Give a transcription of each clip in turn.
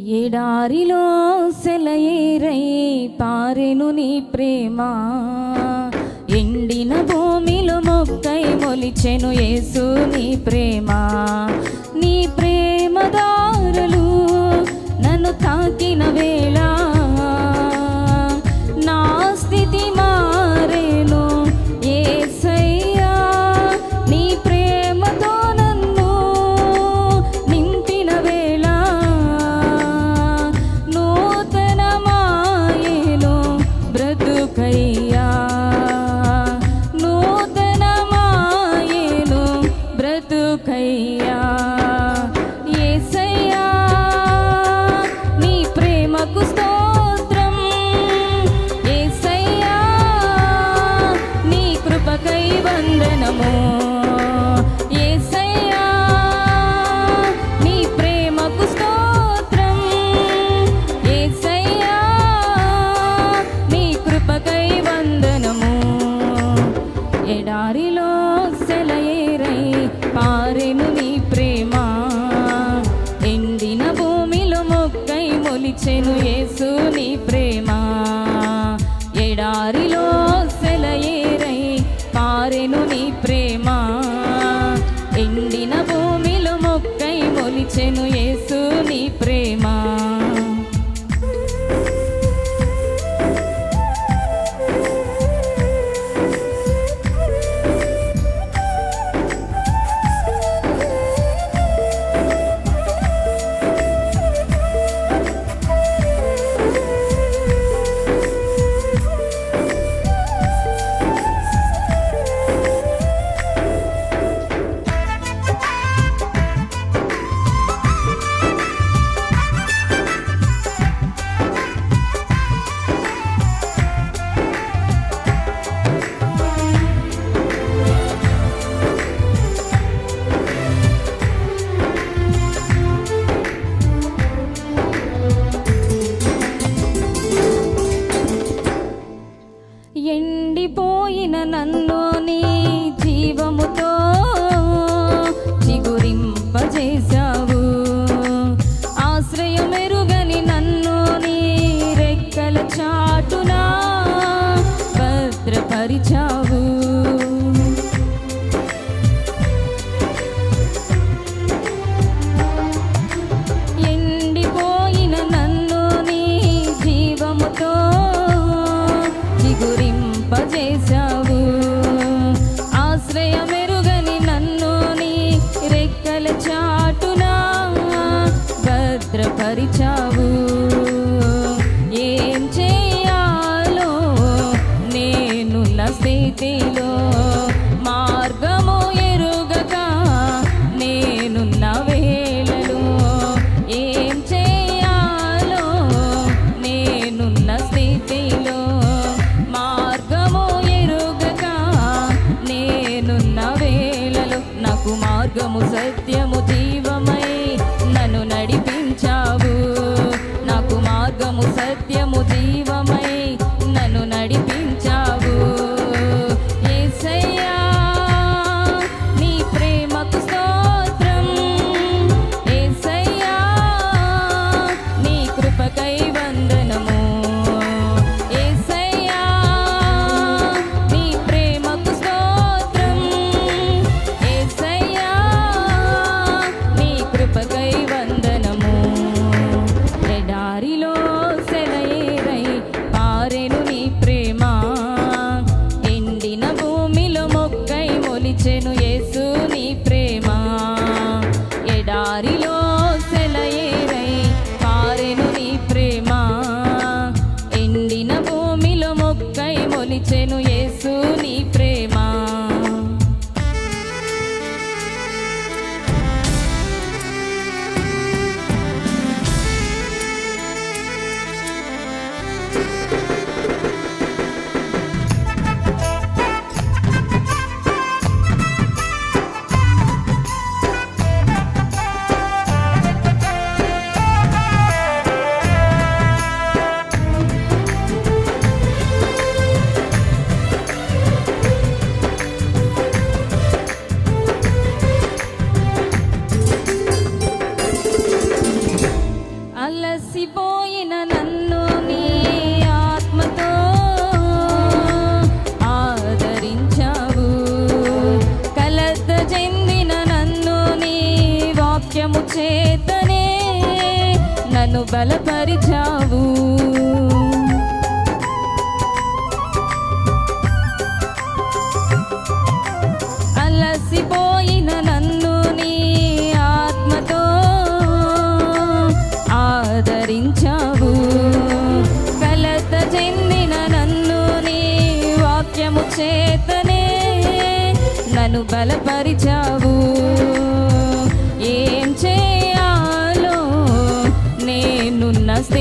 ఎడారిలో సెలయేరై పారెను నీ ప్రేమ. ఎండిన భూమిలో మొక్కై మొలిచెను యేసు నీ ప్రేమ. నీ ప్రేమ దారులు gostou ఎండిపోయిన నన్ను నీ జీవముతో చిగురింపజేశావు. ఆశ్రయమెరుగని నన్ను నీ రెక్కల చాటునా భద్రపరిచా స్థితిలో మార్గము ఎరుగక నేనున్న వేళలో ఏం చేయాలో నేనున్న స్థితిలో మార్గము ఎరుగక నేనున్న వేళలో నాకు మార్గము సత్యము చేసేను బలపరిచావు అలసిపోయిన నన్ను నీ ఆత్మతో ఆదరించావు. కలత చెందిన నన్ను నీ వాక్యము చేతనే నన్ను బలపరిచావు.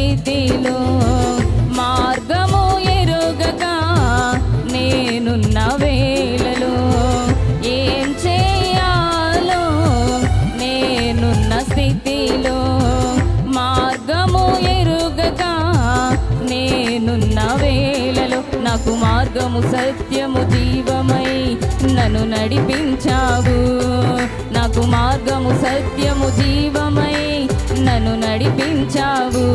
స్థితిలో మార్గము ఎరుగక నేనున్న వేళలో ఏం చేయాలో నేనున్న స్థితిలో మార్గము ఎరుగక నేనున్న వేళలో నాకు మార్గము సత్యము జీవమై నన్ను నడిపించావు. నాకు మార్గము సత్యము జీవమై నన్ను నడిపించావు.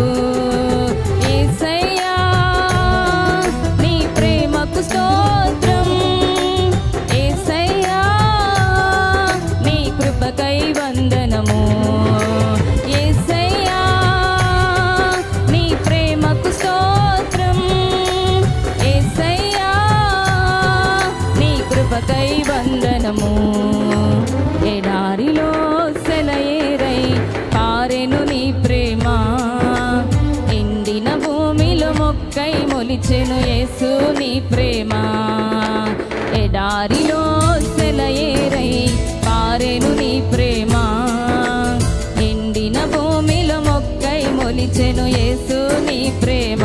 ఏసై మొక్కై యేసు నీ ప్రేమ. ఎడారిలో సెలయేరై పారెను నీ ప్రేమ. ఎండిన భూమిలో మొక్కై మొలిచెను యేసు నీ ప్రేమ.